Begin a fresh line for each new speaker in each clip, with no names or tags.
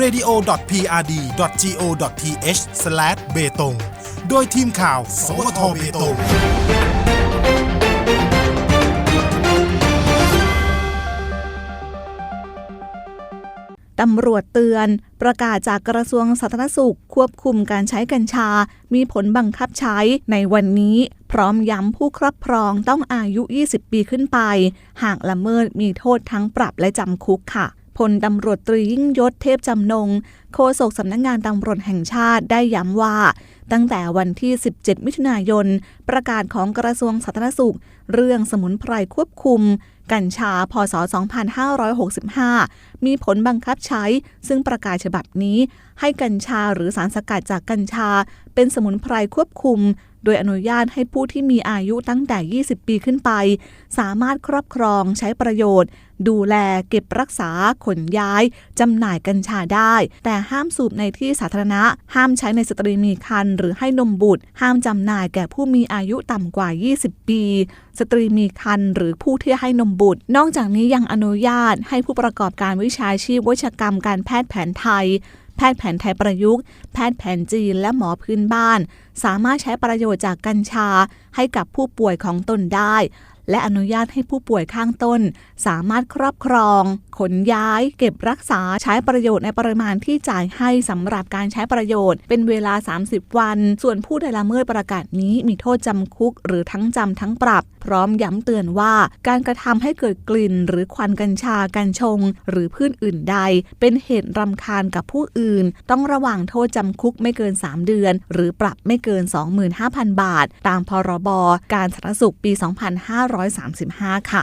radio.prd.go.th/ เบตงโดยทีมข่าว สวทเบตง
ตำรวจเตือนประกาศจากกระทรวงสาธารณสุข ควบคุมการใช้กัญชา มีผลบังคับใช้ในวันนี้ พร้อมย้ำผู้ครอบครองต้องอายุ 20 ปีขึ้นไป หากละเมิดมีโทษทั้งปรับและจำคุกค่ะ พลตำรวจตรียิ่งยศเทพจำนง โฆษกสำนักงงานตำรวจแห่งชาติได้ย้ำว่า ตั้งแต่วันที่ 17 มิถุนายน ประกาศของกระทรวงสาธารณสุข เรื่องสมุนไพรควบคุม กัญชาพศ 2565 มีผลบังคับใช้ ซึ่งประกาศฉบับนี้ ให้กัญชาหรือสารสกัดจากกัญชา เป็นสมุนไพรควบคุม โดยอนุญาตให้ผู้ที่มีอายุตั้งแต่ 20 ปีขึ้นไป สามารถครอบครองใช้ประโยชน์ ดูแลเก็บรักษาขนย้ายจำหน่ายกัญชาได้ แต่ห้ามสูบในที่สาธารณะ ห้ามใช้ในสตรีมีครรภ์หรือให้นมบุตร ห้ามจำหน่ายแก่ผู้มีอายุต่ำกว่า 20 ปี สตรีมีครรภ์หรือผู้ที่ให้นมบุตร นอกจากนี้ยังอนุญาตให้ผู้ประกอบการวิชาชีพวิชกรรมการแพทย์แผนไทยแพทย์แผนไทยประยุกต์ แพทย์แผนจีนและหมอพื้นบ้าน สามารถใช้ประโยชน์จากกัญชาให้กับผู้ป่วยของตนได้ และอนุญาตให้ผู้ป่วยข้างต้น สามารถครอบครอง ขนย้าย เก็บรักษาใช้ประโยชน์ในปริมาณที่จ่ายให้สำหรับการใช้ประโยชน์ เป็นเวลา 30 วัน ส่วนผู้ใดละเมิดประกาศนี้มีโทษจำคุก หรือทั้งจำทั้งปรับ พร้อมย้ำเตือนว่า การกระทำให้เกิดกลิ่น หรือควันกัญชากัญชง หรือพืชอื่นใด เป็นเหตุรำคาญกับผู้อื่น ต้องระวังโทษจำคุกไม่เกิน 3 เดือน หรือปรับไม่เกิน 25,000 บาท ตามพรบการสาธารณสุขปี2535 ค่ะ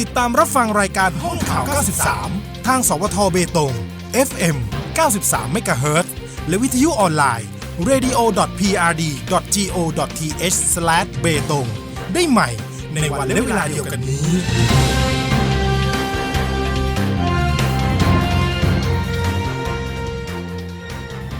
ติดตามรับฟังรายการห้องข่าว 93 ทางสวทเบตง FM 93 MHz และวิทยุออนไลน์ radio.prd.go.th/betong ได้ใหม่ในวันและเวลาเดียวกันนี้